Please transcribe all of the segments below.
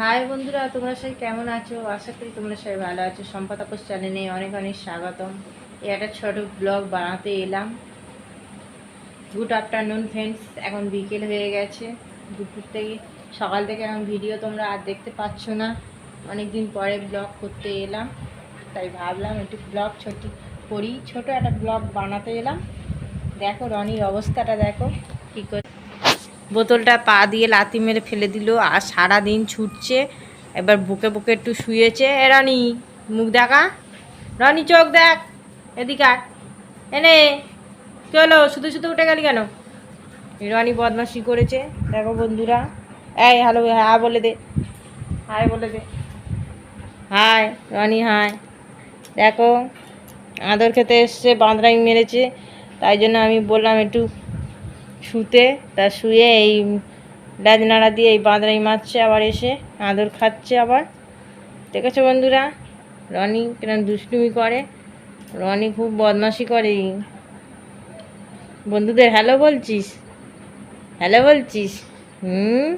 High বন্ধুরা, তোমরা সবাই কেমন আছো? আশা করি তোমরা সবাই ভালো আছো। সম্পাদ সম্পাদকর চ্যানেলে অনেক অনেক স্বাগতম। এই একটা ছোট ব্লগ বানাতে এলাম। গুড আফটারনুন ফ্রেন্ডস এখন বিকেল হয়ে গেছে দুপুর থেকে। সকাল থেকে এখন ভিডিও তোমরা আর দেখতে পাচ্ছ না। অনেক দিন পরে ব্লগ করতে এলাম। তাই ভাবলাম একটু ব্লগ ছোট করি, ছোট একটা ব্লগ বানাতে এলাম। দেখো রনির অবস্থাটা দেখো, কী করে বোতলটা পা দিয়ে লাথি মেরে ফেলে দিল আর সারা দিন ছুটছে, এবার বুকে বুকে একটু শুয়েছে। এ রনি, মুখ দেখা? রনি, চোখ দেখ, এদিকে আয়। এনে হলো? শুধু শুধু উঠে গেলি কেন? রনি বদমাসি করেছে, দেখো বন্ধুরা। এই, হ্যালো হ্যাঁ বলে দে। হাই, বলে দে। High, Roni, high. দেখো, আদর খেতে এসছে বাঁদরাই মেরেছে। তাই জন্য আমি বললাম একটু শুতে, তা শুয়ে এই ল্যাজ নাড়া দিয়ে এই বাঁদরাই মারছে আবার এসে, আদর খাচ্ছে আবার। দেখেছ বন্ধুরা? রনি কেন দুষ্টুমি করে, রনি খুব বদমাশি করে বন্ধুদের হ্যালো বলছিস? হ্যালো বলছিস? হুম?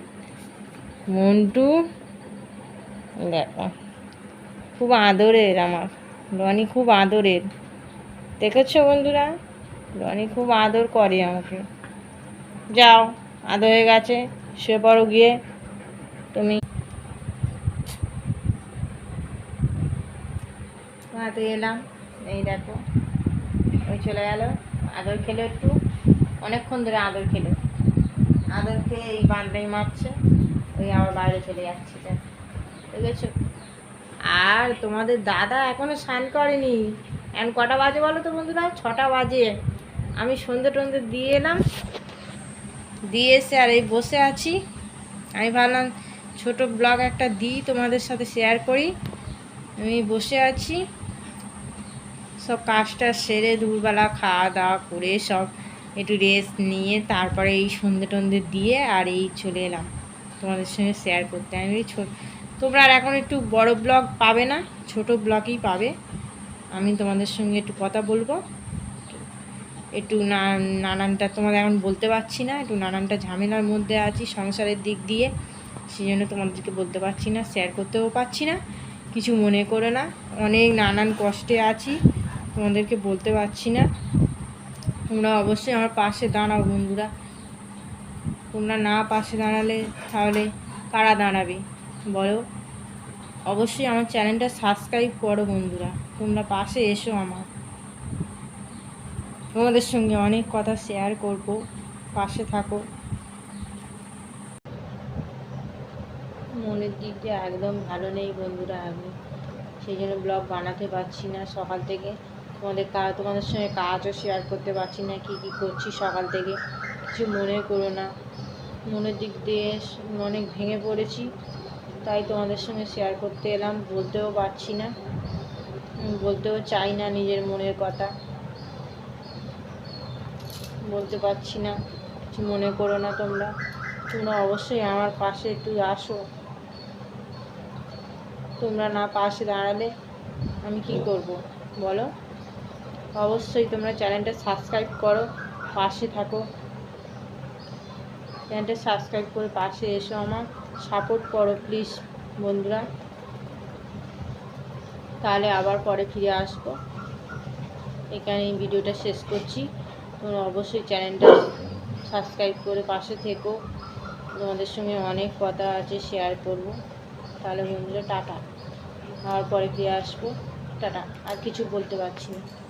মন্টু? দেখো, খুব আদরের আমার, রনি খুব আদরের। দেখেছ বন্ধুরা? রনি খুব আদর করে আমাকে। যাও আদর হয়ে গেছে, শুয়ে পড়ো গিয়ে। তুমি হাতে এলাম, এই দেখো, ওই চলে গেল, আদর খেলো একটু। অনেকক্ষণ ধরে আদর খেলো। আদর খেয়ে এই বান্ধাই মারছে, ওই আবার বাইরে চলে যাচ্ছে, দেখ। দেখেছ? আর তোমাদের দাদা এখনও স্নান করেনি। এখন কটা বাজে বলো তো বন্ধুরা? ছটা বাজে। আমি সন্ধে টন্ধে দিয়ে এলাম দিয়ে এসে আর এই বসে আছি। আমি ভাবলাম ছোট ব্লগ একটা দিই, তোমাদের সাথে শেয়ার করি। আমি বসে আছি। সব কাজটা সেরে দুপুরবেলা খাওয়া দাওয়া করে সব একটু রেস্ট নিয়ে তারপরে এই সন্ধে টন্ধে দিয়ে আর এই চলে এলাম। তোমাদের সঙ্গে শেয়ার করতে। আমি তোমরা আর এখন একটু বড় ব্লগ পাবে না, ছোট ব্লগই পাবে। আমি তোমাদের সঙ্গে একটু কথা বলব। একটু নানানটা তোমাদের এখন বলতে পারছি না, একটু নানানটা ঝামেলার মধ্যে আছি সংসারের দিক দিয়ে সেই জন্য তোমাদেরকে বলতে পারছি না শেয়ার করতেও পারছি না, কিছু মনে করে না, অনেক নানান কষ্টে আছি, তোমাদেরকে বলতে পারছি না। তোমরা অবশ্যই আমার পাশে দাঁড়াও বন্ধুরা, তোমরা না পাশে দাঁড়ালে তাহলে কারা দাঁড়াবে বলো? অবশ্যই আমার চ্যানেলটা সাবস্ক্রাইব করো বন্ধুরা, তোমরা পাশে এসো আমার। তোমাদের সঙ্গে অনেক কথা শেয়ার করব। পাশে থাকো। মনের দিক দিয়ে একদম ভালো নেই বন্ধুরা আমি। সেই জন্য ব্লগ বানাতে পারছি না সকাল থেকে। তোমাদের কাজ তোমাদের সঙ্গে কাজও শেয়ার করতে পারছি না, কী কী করছি সকাল থেকে। কিছু মনে করো না। মনের দিক দিয়ে অনেক ভেঙে পড়েছি, তাই তোমাদের সঙ্গে শেয়ার করতে এলাম। বলতেও পারছি না। বলতেও চাই না নিজের মনের কথা। বলতে পারছি না। কিছু মনে করো না তোমরা। তোমরা অবশ্যই আমার পাশে একটু আসো। তোমরা না পাশে দাঁড়ালে আমি কি করব? বলো। অবশ্যই তোমরা চ্যানেলটা সাবস্ক্রাইব করো, পাশে থাকো। চ্যানেলটা সাবস্ক্রাইব করে পাশে এসো আমার। সাপোর্ট করো প্লিজ বন্ধুরা। তাহলে আবার পরে ফিরে আসব। এখানে ভিডিওটা শেষ করছি। তোমরা অবশ্যই চ্যানেলটা সাবস্ক্রাইব করে পাশে থেকো। তোমাদের সঙ্গে অনেক কথা আছে শেয়ার করব। তাহলে বন্ধুরা, টাটা। হওয়ার পরে ফিরে আসব। টাটা। আর কিছু বলতে পারছি না।